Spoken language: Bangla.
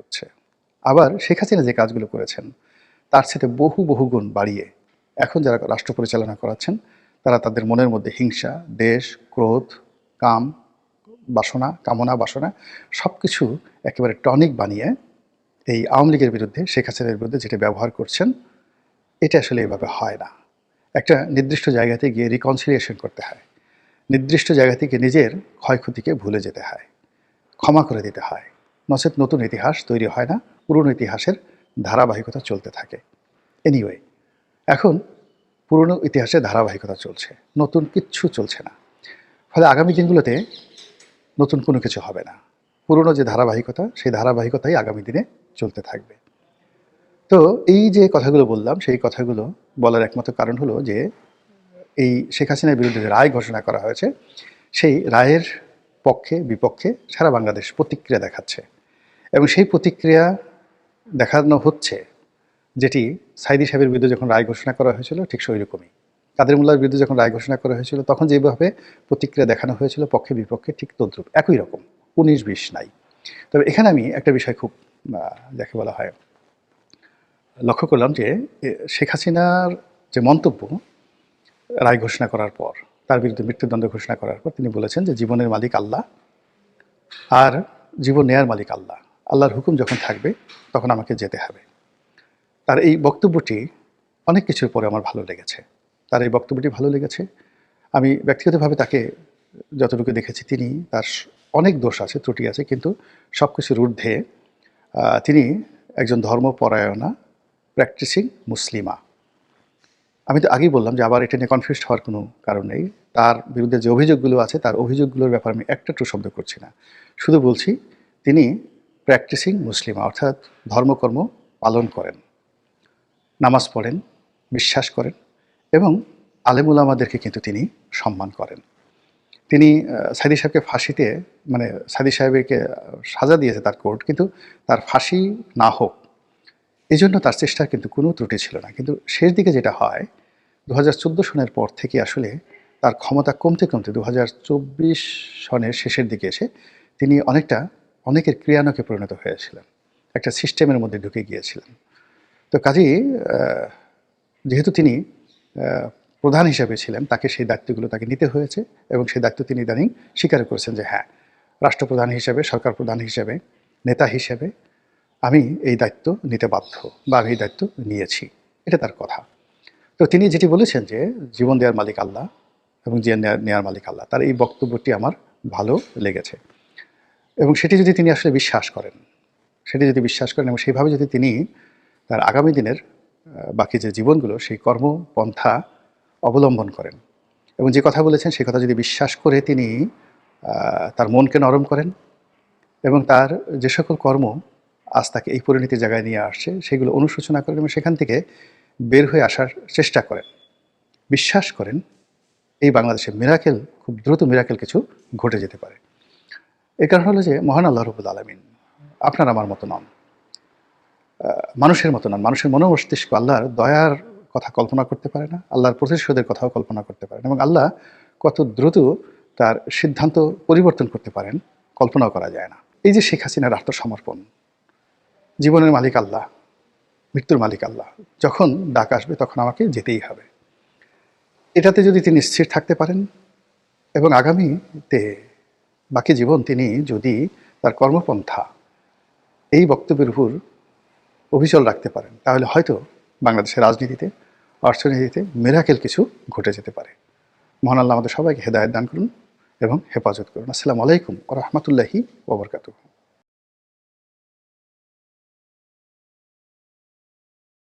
করছে আবার শেখ হাসিনা যে কাজগুলো করেছেন, তার সাথে বহু বহু গুণ বাড়িয়ে এখন যারা রাষ্ট্র পরিচালনা করাচ্ছেন, তারা তাদের মনের মধ্যে হিংসা, দেশ, ক্রোধ, কাম, বাসনা, কামনা, বাসনা সব কিছু একেবারে টনিক বানিয়ে এই আওয়ামী লীগের বিরুদ্ধে, শেখ হাসিনার বিরুদ্ধে যেটা ব্যবহার করছেন, এটা আসলে এভাবে হয় না। একটা নির্দিষ্ট জায়গাতে গিয়ে রিকনসিলিয়েশন করতে হয়। নির্দিষ্ট জায়গা থেকে নিজের ক্ষয়ক্ষতিকে ভুলে যেতে হয়। ক্ষমা করে দিতে হয়। নচেত নতুন ইতিহাস তৈরি হয় না, পুরনো ইতিহাসের ধারাবাহিকতা চলতে থাকে। এনিওয়ে এখন পুরনো ইতিহাসের ধারাবাহিকতা চলছে, নতুন কিচ্ছু চলছে না। ফলে আগামী দিনগুলোতে নতুন কোনো কিছু হবে না। পুরনো যে ধারাবাহিকতা, সেই ধারাবাহিকতাই আগামী দিনে চলতে থাকবে। তো এই যে কথাগুলো বললাম, সেই কথাগুলো বলার একমাত্র কারণ হলো যে, এই শেখ হাসিনার বিরুদ্ধে রায় ঘোষণা করা হয়েছে, সেই রায়ের পক্ষে, বিপক্ষে সারা বাংলাদেশ প্রতিক্রিয়া দেখাচ্ছে। এবং সেই প্রতিক্রিয়া দেখানো হচ্ছে, যেটি সাইদি সাহেবের বিরুদ্ধে যখন রায় ঘোষণা করা হয়েছিল, ঠিক সেই রকমই। কাদের মোল্লার বিরুদ্ধে যখন রায় ঘোষণা করা হয়েছিল, তখন যেভাবে প্রতিক্রিয়া দেখানো হয়েছিল, পক্ষে বিপক্ষে ঠিক তদ্রুপ, একই রকম, উনিশ বিশ নাই। তবে এখানে আমি একটা বিষয় খুব যাকে বলা হয়, লক্ষ্য করলাম যে শেখ হাসিনার যে মন্তব্য রায় ঘোষণা করার পর, তার বিরুদ্ধে মৃত্যুদণ্ড ঘোষণা করার পর, তিনি বলেছেন যে জীবনের মালিক আল্লাহ, আর জীবন নেয়ার মালিক আল্লাহ। আল্লাহর হুকুম যখন থাকবে, তখন আমাকে যেতে হবে। তার এই বক্তব্যটি অনেক কিছুর পরে আমার ভালো লেগেছে। তার এই বক্তব্যটি ভালো লেগেছে। আমি ব্যক্তিগতভাবে তাকে যতটুকু দেখেছি, তিনি তার অনেক দোষ আছে, ত্রুটি আছে, কিন্তু সব কিছুর ঊর্ধ্বে তিনি একজন ধর্মপরায়ণা প্র্যাকটিসিং মুসলিমা। আমি তো আগেই বললাম যে আবার এটা নিয়ে কনফিউজ হওয়ার কোনো কারণ নেই। তার বিরুদ্ধে যে অভিযোগগুলো আছে, তার অভিযোগগুলোর ব্যাপারে আমি একটা টু শব্দ করছি না। শুধু বলছি, তিনি প্র্যাকটিসিং মুসলিমা, অর্থাৎ ধর্মকর্ম পালন করেন। নামাজ পড়েন, বিশ্বাস করেন এবং আলেমুলামাদেরকে কিন্তু তিনি সম্মান করেন। তিনি সাইদি সাহেবকে ফাঁসিতে মানে সাইদি সাহেবকে সাজা দিয়েছে তার কোর্ট, কিন্তু তার ফাঁসি না হোক এই জন্য তার চেষ্টার কিন্তু কোনো ত্রুটি ছিল না। কিন্তু শেষ দিকে যেটা হয় দু হাজার চোদ্দ সনের পর থেকে আসলে তার ক্ষমতা কমতে কমতে দু হাজার চব্বিশ সনের শেষের দিকে এসে তিনি অনেকটা অনেকের ক্রিয়ানকে পরিণত হয়েছিলেন একটা সিস্টেমের মধ্যে ঢুকে গিয়েছিলেন তো কাজেই যেহেতু তিনি প্রধান হিসেবে ছিলেন, তাকে সেই দায়িত্বগুলো তাকে নিতে হয়েছে এবং সেই দায়িত্ব তিনি ইদানিং স্বীকার করেছেন যে হ্যাঁ রাষ্ট্রপ্রধান হিসেবে, সরকার প্রধান হিসেবে, নেতা হিসেবে আমি এই দায়িত্ব নিতে বাধ্য বা আমি এই দায়িত্ব নিয়েছি। এটা তার কথা। তো তিনি যেটি বলেছেন যে, জীবন দেওয়ার মালিক আল্লাহ এবং যে নেয়ার নেয়ার মালিক আল্লাহ, তার এই বক্তব্যটি আমার ভালো লেগেছে। এবং সেটি যদি তিনি আসলে বিশ্বাস করেন, সেটি যদি বিশ্বাস করেন এবং সেইভাবে যদি তিনি তার আগামী দিনের বাকি যে জীবনগুলো, সেই কর্মপন্থা অবলম্বন করেন এবং যে কথা বলেছেন, সেই কথা যদি বিশ্বাস করে তিনি তার মনকে নরম করেন এবং তার যে সকল কর্ম আজ তাকে এই পরিণতির জায়গায় নিয়ে আসছে, সেগুলো অনুশোচনা করেন এবং সেখান থেকে বের হয়ে আসার চেষ্টা করেন। বিশ্বাস করেন, এই বাংলাদেশে মিরাকেল খুব দ্রুত মিরাকেল কিছু ঘটে যেতে পারে। এর কারণ হলো যে, মহান আল্লাহ রবুল আলমিন আপনার আমার মতো নন। মানুষের মতো নন। মানুষের মনোমস্তিষ্ক আল্লাহর দয়ার কথা কল্পনা করতে পারে না, আল্লাহর প্রতিশোধের কথাও কল্পনা করতে পারে না এবং আল্লাহ কত দ্রুত তার সিদ্ধান্ত পরিবর্তন করতে পারেন, কল্পনাও করা যায় না। এই যে শেখ হাসিনার আত্মসমর্পণ, জীবনের মালিক আল্লাহ, মৃত্যুর মালিক আল্লাহ, যখন ডাক আসবে তখন আমাকে যেতেই হবে। এটাতে যদি তিনি স্থির থাকতে পারেন এবং আগামীতে বাকি জীবন তিনি যদি তার কর্মপন্থা এই বক্তব্যের উপর অভিচল রাখতে পারেন, তাহলে হয়তো বাংলাদেশের রাজনীতিতে, অর্থনীতিতে মেরাকেল কিছু ঘটে যেতে পারে। মহান আল্লাহ আমাদের সবাইকে হেদায়ত দান করুন এবং হেফাজত করুন। আসসালামু আলাইকুম রহমতুল্লাহি ওবরকাতুহ